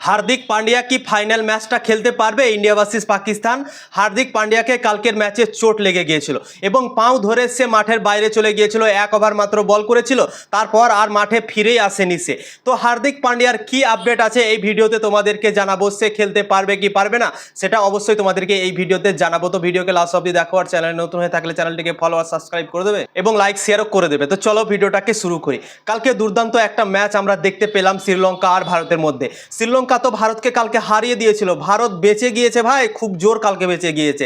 হার্দিক পান্ডিয়া কি ফাইনাল ম্যাচটা খেলতে পারবে? India versus Pakistan. হার্দিক পান্ডিয়াকে কালকের ম্যাচে চোট লেগে গিয়েছিল এবং পাও ধরে সে মাঠের বাইরে চলে গিয়েছিল, এক ওভার মাত্র বল করেছিল, তারপর আর মাঠে ফিরেই আসেনি সে। তো হার্দিক পান্ডিয়ার কি আপডেট আছে এই ভিডিওতে তোমাদেরকে জানাব, সে খেলতে পারবে কি পারবে না, সেটা অবশ্যই তোমাদেরকে এই ভিডিওতে জানাব। তো ভিডিওকে লাস্ট অব্দি দেখো আর চ্যানেল নতুন হয়ে থাকলে চ্যানেলটিকে ফলো আর সাবস্ক্রাইব করে দেবে এবং লাইক শেয়ারও করে দেবে। তো চলো ভিডিওটাকে শুরু করি। কালকে দুর্দান্ত একটা ম্যাচ আমরা দেখতে পেলাম শ্রীলঙ্কা আর ভারতের মধ্যে। শ্রীলঙ্কা তো ভারতকে কালকে হারিয়ে দিয়েছিল। ভারত বেঁচে গিয়েছে ভাই, খুব জোর কালকে বেঁচে গিয়েছে।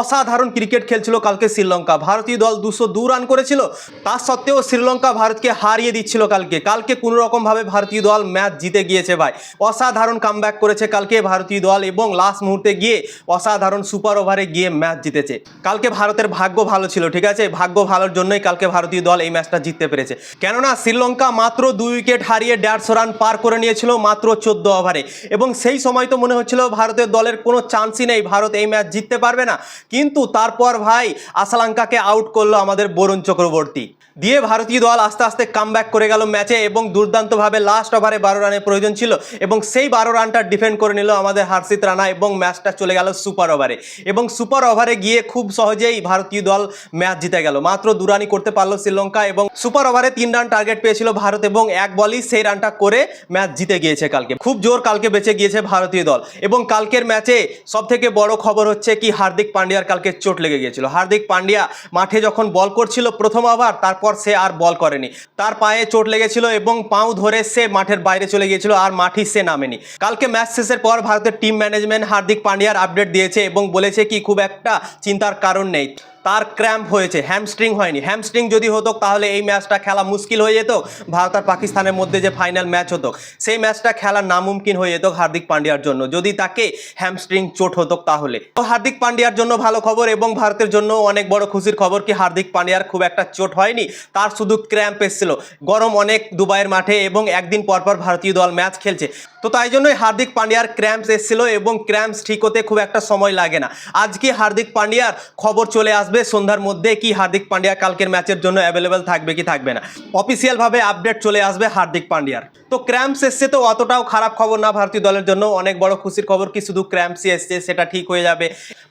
অসাধারণ ক্রিকেট খেলছিল কালকে শ্রীলঙ্কা। ভারতীয় দল দুশো দু রান করেছিল, তা সত্ত্বেও শ্রীলঙ্কা ভারতকে হারিয়ে দিচ্ছিল কালকে। কালকে কোনো রকমভাবে ভারতীয় দল ম্যাচ জিতে গিয়েছে ভাই। অসাধারণ কামব্যাক করেছে কালকে ভারতীয় দল এবং লাস্ট মুহূর্তে গিয়ে অসাধারণ সুপার ওভারে গিয়ে ম্যাচ জিতেছে। কালকে ভারতের ভাগ্য ভালো ছিল, ঠিক আছে? ভাগ্য ভালোর জন্যই কালকে ভারতীয় দল এই ম্যাচটা জিততে পেরেছে। কেননা, শ্রীলঙ্কা মাত্র দুই উইকেট হারিয়ে দেড়শো রান পার করে নিয়েছিল মাত্র চোদ্দ ওভারে এবং সেই সময় তো মনে হচ্ছিল ভারতের দলের কোনো চান্সই নেই, ভারত এই ম্যাচ জিততে পারবে না। কিন্তু তারপর ভাই আসালাঙ্কাকে আউট করল আমাদের বরুণ চক্রবর্তী। দিয়ে ভারতীয় দল আস্তে আস্তে কামব্যাক করে গেল ম্যাচে এবং দুর্দান্তভাবে লাস্ট ওভারে বারো রানের প্রয়োজন ছিল এবং সেই বারো রানটা ডিফেন্ড করে নিল আমাদের হার্ষিত রানা এবং ম্যাচটা চলে গেল সুপার ওভারে এবং সুপার ওভারে গিয়ে খুব সহজেই ভারতীয় দল ম্যাচ জিতে গেল। মাত্র দু রানই করতে পারল শ্রীলঙ্কা এবং সুপার ওভারে তিন রান টার্গেট পেয়েছিল ভারত এবং এক বলই সেই রানটা করে ম্যাচ জিতে গিয়েছে কালকে। খুব জোর কালকে বেঁচে গিয়েছে ভারতীয় দল এবং কালকের ম্যাচে সব থেকে বড় খবর হচ্ছে কি, হার্দিক পান্ডিয়ার কালকে চোট লেগে গিয়েছিল। হার্দিক পান্ডিয়া মাঠে যখন বল করছিল প্রথম ওভার তারপর সে আর বল করেনি। তার পায়ে চোট লেগেছিল এবং পাও ধরে সে মাঠের বাইরে চলে গিয়েছিল আর মাঠে সে নামেনি। কালকে ম্যাচ শেষের পর ভারতের টিম ম্যানেজমেন্ট হার্দিক পান্ডিয়ার আপডেট দিয়েছে এবং বলেছে কি, খুব একটা চিন্তার কারণ নেই। তার ক্র্যাম্প হয়েছে হ্যামস্ট্রিং হয়নি। হ্যামস্ট্রিং যদি হতো, তাহলে এই ম্যাচটা খেলা মুশকিল হয়ে যেত। ভারত আর পাকিস্তানের মধ্যে যে ফাইনাল ম্যাচ হতো, সেই ম্যাচটা খেলা নামুমকিন হয়ে যেত হার্দিক পান্ডিয়ার জন্য। যদি তাকে হ্যামস্ট্রিং চোট হতো তাহলে। তো হার্দিক পান্ডিয়ার জন্য ভালো খবর এবং ভারতের জন্য অনেক বড় খুশির খবর কি হার্দিক পান্ডিয়ার খুব একটা চোট হয়নি? তার শুধু ক্র্যাম্প এসেছিল। গরম অনেক দুবাইয়ের মাঠে এবং একদিন পরপর ভারতীয় দল ম্যাচ খেলছে। তো তাই জন্যই হার্দিক পান্ডিয়ার ক্র্যাম্পস এসেছিল এবং ক্র্যাম্পস ঠিক হতে খুব একটা সময় লাগে না। আজকে হার্দিক পান্ডিয়ার খবর চলে আসবে, সন্ধ্যার মধ্যে কি হার্দিক পান্ডিয়া কালকের ম্যাচের জন্য অ্যাভেলেবেল থাকবে কি থাকবে না। অফিসিয়ালভাবে আপডেট চলে আসবে হার্দিক পান্ডিয়ার। তো ক্র্যাম্পস এসছে তো অতটাও খারাপ খবর না ভারতীয় দলের জন্য, অনেক বড় খুশির খবর, কি শুধু ক্র্যাম্পসই এসছে, সেটা ঠিক হয়ে যাবে।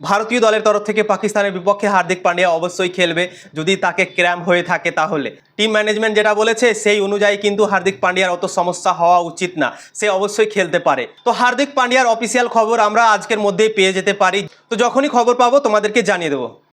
ভারতীয় দলের তরফ থেকে পাকিস্তানের বিপক্ষে হার্দিক পান্ডিয়া অবশ্যই খেলবে, যদি তাকে ক্র্যাম্প হয়ে থাকে তাহলে। টিম ম্যানেজমেন্ট যেটা বলেছে, সেই অনুযায়ী কিন্তু হার্দিক পান্ডিয়ার অত সমস্যা হওয়া উচিত না, সে অবশ্যই খেলতে পারে। তো হার্দিক পান্ডিয়ার অফিসিয়াল খবর আমরা আজকের মধ্যেই পেয়ে যেতে পারি। তো যখনই খবর পাবো, তোমাদেরকে জানিয়ে দেবো।